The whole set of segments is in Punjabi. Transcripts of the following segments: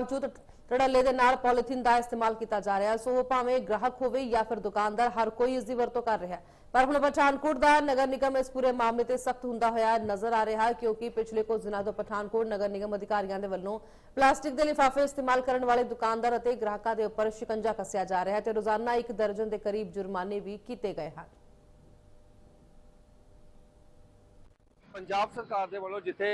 ਬਾਵਜੂਦ ਧੜੱਲੇ ਦੇ ਨਾਲ ਪੋਲੀਥੀਨ ਦਾ ਇਸਤੇਮਾਲ ਕੀਤਾ ਜਾ ਰਿਹਾ ਸੋ ਭਾਵੇਂ ਗ੍ਰਾਹਕ ਹੋਵੇ ਜਾਂ ਫਿਰ ਦੁਕਾਨਦਾਰ, ਹਰ ਕੋਈ ਇਸ ਦੀ ਵਰਤੋਂ ਕਰ ਰਿਹਾ ਪਰ ਹੁਣ ਪਠਾਨਕੋਟ ਦਾ ਨਗਰ ਨਿਗਮ ਇਸ ਪੂਰੇ ਮਾਮਲੇ ਤੇ ਸਖਤ ਹੁੰਦਾ ਹੋਇਆ ਨਜ਼ਰ ਆ ਰਿਹਾ ਕਿਉਂਕਿ ਪਿਛਲੇ ਕੁਝ ਦਿਨਾਂ ਤੋਂ ਪਠਾਨਕੋਟ ਨਗਰ ਨਿਗਮ ਅਧਿਕਾਰੀਆਂ ਦੇ ਵੱਲੋਂ ਪਲਾਸਟਿਕ ਦੇ ਲਿਫਾਫੇ ਇਸਤੇਮਾਲ ਕਰਨ ਵਾਲੇ ਦੁਕਾਨਦਾਰ ਅਤੇ ਗ੍ਰਾਹਕਾਂ ਦੇ ਉੱਪਰ ਸ਼ਿਕੰਜਾ ਕੱਸਿਆ ਜਾ ਰਿਹਾ ਹੈ ਤੇ ਰੋਜ਼ਾਨਾ ਇੱਕ ਦਰਜਨ ਦੇ ਕਰੀਬ ਜੁਰਮਾਨੇ ਵੀ ਕੀਤੇ ਗਏ ਹਨ। ਪੰਜਾਬ ਸਰਕਾਰ ਦੇ ਵੱਲੋਂ ਜਿੱਥੇ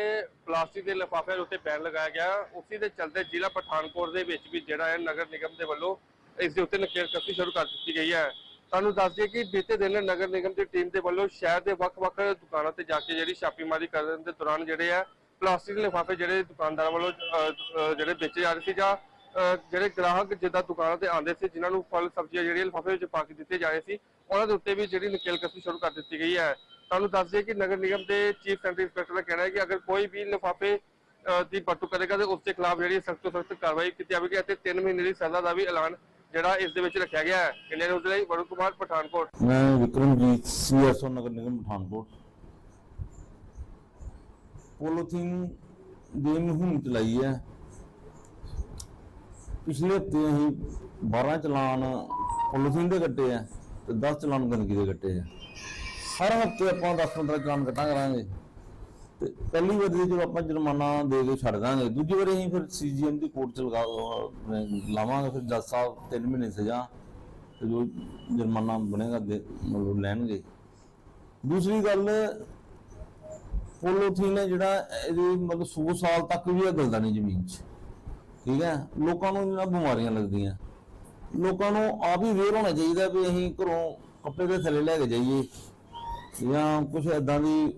ਪਲਾਸਟਿਕ ਦੇ ਲਿਫਾਫਿਆਂ ਉੱਤੇ ਬੈਨ ਲਗਾਇਆ ਗਿਆ, ਉਸੇ ਦੇ ਚਲਦੇ ਜ਼ਿਲ੍ਹਾ ਪਠਾਨਕੋਟ ਦੇ ਵਿੱਚ ਵੀ ਜਿਹੜਾ ਹੈ ਨਗਰ ਨਿਗਮ ਦੇ ਵੱਲੋਂ ਇਸ ਦੇ ਉੱਤੇ ਨਕੇਲ ਕਸੀ ਸ਼ੁਰੂ ਕਰ ਦਿੱਤੀ ਗਈ ਹੈ। ਤੁਹਾਨੂੰ ਦੱਸ ਦਈਏ ਕਿ ਬੀਤੇ ਦਿਨ ਨਗਰ ਨਿਗਮ ਦੀ ਟੀਮ ਦੇ ਵੱਲੋਂ ਸ਼ਹਿਰ ਦੇ ਵੱਖ-ਵੱਖ ਦੁਕਾਨਾਂ ਤੇ ਜਾ ਕੇ ਜਿਹੜੀ ਛਾਪੇਮਾਰੀ ਕਰਨ ਦੇ ਦੌਰਾਨ ਜਿਹੜੇ ਆ ਪਲਾਸਟਿਕ ਦੇ ਲਿਫਾਫੇ ਜਿਹੜੇ ਦੁਕਾਨਦਾਰਾਂ ਵੱਲੋਂ ਜਿਹੜੇ ਵੇਚੇ ਜਾ ਰਹੇ ਸੀ ਜਾਂ ਜਿਹੜੇ ਗ੍ਰਾਹਕ ਜਿੱਦਾਂ ਦੁਕਾਨਾਂ ਤੇ ਆਉਂਦੇ ਸੀ, ਜਿਨ੍ਹਾਂ ਨੂੰ ਫਲ, ਸਬਜ਼ੀਆਂ ਜਿਹੜੀਆਂ ਲਿਫਾਫੇ ਵਿੱਚ ਪਾ ਕੇ ਦਿੱਤੇ ਜਾ ਰਹੇ ਸੀ, ਉਹਨਾਂ ਦੇ ਉੱਤੇ ਵੀ ਜਿਹੜੀ ਨਕੇਲ ਕਸੀ ਸ਼ੁਰੂ ਕਰ ਦਿੱਤੀ ਗਈ ਹੈ। ਤੁਹਾਨੂੰ ਦੱਸ ਦਈਏ ਕਿ ਨਗਰ ਨਿਗਮ ਦੇ ਚੀਫ ਸੈਂਟਰ ਇੰਸਪੈਕਟਰ ਦਾ ਕਹਿਣਾ ਹੈ ਕਿ ਅਗਰ ਕੋਈ ਵੀ ਲਿਫਾਫੇ ਦੀ ਵਰਤੋਂ ਕਰੇਗਾ ਤੇ ਉਸ ਦੇ ਖਿਲਾਫ ਜਿਹੜੀ ਸਖਤ ਤੋਂ ਸਖਤ ਕਾਰਵਾਈ ਕੀਤੀ ਜਾਵੇਗੀ ਅਤੇ 3 ਮਹੀਨੇ ਦੀ ਸਜ਼ਾ ਦਾ ਵੀ ਐਲਾਨ ਜਿਹੜਾ ਇਸ ਦੇ ਵਿੱਚ ਰੱਖਿਆ ਗਿਆ ਹੈ। ਇੰਡੀਅਨ ਨਿਊਜ਼ ਲਈ ਵਰੁਣ ਕੁਮਾਰ, ਪਠਾਨਕੋਟ। ਮੈਂ ਵਿਕਰਮਜੀਤ, ਸੀਐਸਓ ਨਗਰ ਨਿਗਮ, ਪਠਾਨਕੋਟ। ਪੋਲੀਥੀਨ ਦੀ ਮੁਹਿੰਮ ਚਲਾਈ ਹੈ। ਪਿਛਲੇ ਹਫ਼ਤੇ ਅਸੀਂ 12 ਚਲਾਨ ਪੋਲੀਥੀਨ ਦੇ ਕੱਟੇ ਆ ਤੇ 10 ਚਲਾਨ ਗੰਦਗੀ ਦੇ ਕੱਟੇ ਆ ਹਰ ਹਫ਼ਤੇ ਆਪਾਂ 10-15 ਚਲਾਨ ਕੱਟਾ ਕਰਾਂਗੇ ਤੇ ਪਹਿਲੀ ਵਾਰੀ ਜਦੋਂ ਆਪਾਂ ਜੁਰਮਾਨਾ ਦੇ ਕੇ ਛੱਡ ਦਾਂਗੇ, ਦੂਜੀ ਵਾਰੀ ਅਸੀਂ ਫਿਰ ਸੀਜੀਐਮ ਦੀ ਕੋਰਟ ਚ ਲਗਾ ਲਾਵਾਂਗੇ, ਫਿਰ ਜੱਜ ਸਾਲ 3 ਮਹੀਨੇ ਸਜ਼ਾ, ਤੇ ਜੋ ਜੁਰਮਾਨਾ ਬਣੇਗਾ ਮਤਲਬ ਲੈਣਗੇ। ਦੂਸਰੀ ਗੱਲ, ਪੋਲੋਥੀਨ ਹੈ ਜਿਹੜਾ, ਇਹਦੀ ਮਤਲਬ 100 ਸਾਲ ਤੱਕ ਵੀ ਇਹ ਗਲਦਾ ਨਹੀਂ ਜ਼ਮੀਨ 'ਚ। ਠੀਕ ਹੈ? ਲੋਕਾਂ ਨੂੰ ਇਹਨਾਂ ਬਿਮਾਰੀਆਂ ਲੱਗਦੀਆਂ। ਲੋਕਾਂ ਨੂੰ ਆਪ ਹੀ ਵੇਰ ਹੋਣਾ ਚਾਹੀਦਾ ਵੀ ਅਸੀਂ ਘਰੋਂ ਕੱਪੜੇ ਦੇ ਥੱਲੇ ਲੈ ਕੇ ਜਾਈਏ। ਜਾਂ ਕੁਝ ਐਦਾਂ ਦੀ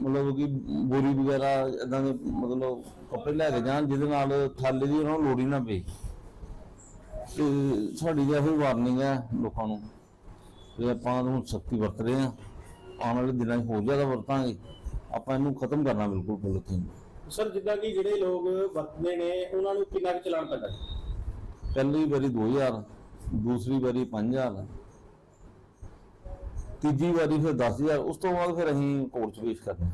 ਮਤਲਬ ਕਿ ਬੋਰੀ ਵਗੈਰਾ ਐਦਾਂ ਦੇ ਮਤਲਬ ਕੱਪੜੇ ਲੈ ਕੇ ਜਾਣ ਜਿਹਦੇ ਨਾਲ ਥੱਲੇ ਦੀ ਉਹਨਾਂ ਨੂੰ ਲੋੜ ਹੀ ਨਾ ਪਏ। ਤੇ ਸਾਡੀ ਤਾਂ ਇਹੋ ਵਾਰਨਿੰਗ ਹੈ ਲੋਕਾਂ ਨੂੰ ਵੀ ਆਪਾਂ ਨੂੰ ਸਖਤੀ ਵਰਤ ਰਹੇ ਹਾਂ। ਆਉਣ ਵਾਲੇ ਦਿਨਾਂ 'ਚ ਹੋਰ ਜ਼ਿਆਦਾ ਵਰਤਾਂਗੇ। ਆਪਾਂ ਇਹਨੂੰ ਖਤਮ ਕਰਨਾ ਬਿਲਕੁਲ ਪੋਲੀਥੀਨ ਸਰ ਜਿੱਦਾਂ ਕਿ ਜਿਹੜੇ ਲੋਕ ਵਰਤਦੇ ਨੇ ਉਹਨਾਂ ਨੂੰ ਕਿੰਨਾ ਕੁ ਚਲਾਨ ਪੈਂਦਾ? ਪਹਿਲੀ ਵਾਰੀ 2000 ਦੂਸਰੀ ਵਾਰੀ 5000 ਤੀਜੀ ਵਾਰੀ ਫਿਰ 10000 ਉਸ ਤੋਂ ਬਾਅਦ ਫਿਰ ਅਸੀਂ ਕੋਰਟ 'ਚ ਪੇਸ਼ ਕਰਨਾ